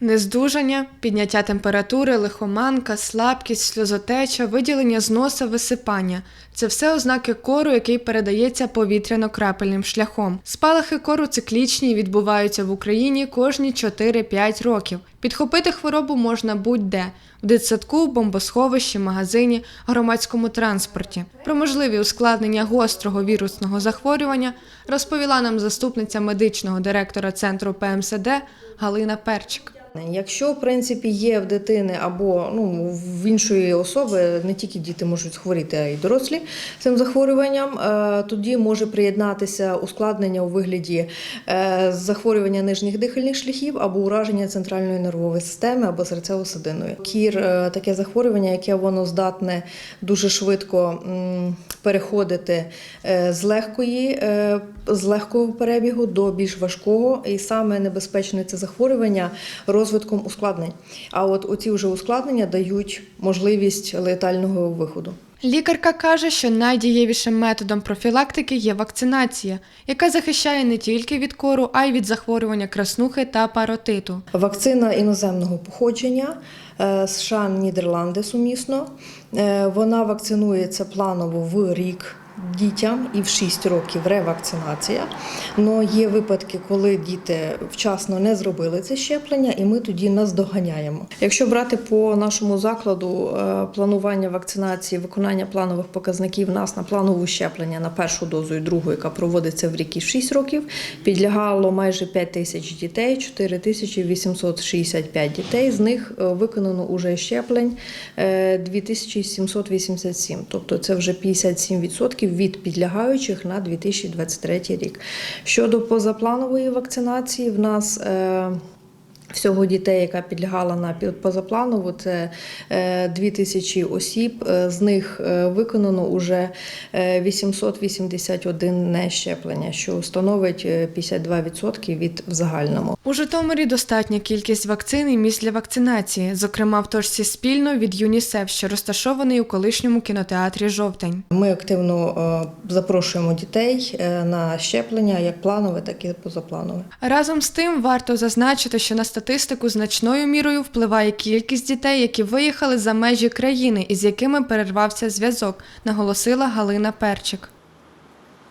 Нездужання, підняття температури, лихоманка, слабкість, сльозотеча, виділення з носа, висипання це все ознаки кору, який передається повітряно-крапельним шляхом. Спалахи кору циклічні і відбуваються в Україні кожні 4-5 років. Підхопити хворобу можна будь-де в дитсадку, бомбосховищі, магазині, громадському транспорті. Про можливі ускладнення гострого вірусного захворювання розповіла нам заступниця медичного директора центру ПМСД Галина Перчик. Якщо в принципі є в дитини або ну в іншої особи, не тільки діти можуть хворіти, а й дорослі цим захворюванням, е, тоді може приєднатися ускладнення у вигляді е, захворювання нижніх дихальних шляхів або ураження центральної нервової системи або серцево-судинної. Кір е, таке захворювання, яке воно здатне дуже швидко переходити е, з легкої, е, з легкого перебігу до більш важкого, і саме небезпечне це захворювання розвитком ускладнень. А от оці вже ускладнення дають можливість летального виходу. Лікарка каже, що найдієвішим методом профілактики є вакцинація, яка захищає не тільки від кору, а й від захворювання краснухи та паротиту. Вакцина іноземного походження е, США Нідерланди сумісно. Е, Вона вакцинується планово в рік. Дітям і в 6 років ревакцинація. Але є випадки, коли діти вчасно не зробили це щеплення, і ми тоді наздоганяємо. Якщо брати по нашому закладу е, планування вакцинації, виконання планових показників нас на планову щеплення на першу дозу і другу, яка проводиться в рік і 6 років, підлягало майже 5 тисяч дітей, 4 тисячі 865 дітей. З них е, виконано уже щеплень е, 2787, тобто це вже 57% від підлягаючих на 2023 рік. Щодо позапланової вакцинації, в нас е, Всього дітей, яка підлягала на позапланову, це е, 2000 осіб. Е, З них е, виконано уже е, 881 нещеплення, що становить е, 52% від в загальному. У Житомирі достатня кількість вакцин і місць для вакцинації, зокрема в точці спільно від ЮНІСЕФ, що розташований у колишньому кінотеатрі Жовтень. Ми активно запрошуємо дітей на щеплення, як планове, так і позапланове. Разом з тим варто зазначити, що на статистику значною мірою впливає кількість дітей, які виїхали за межі країни із якими перервався зв'язок, наголосила Галина Перчик.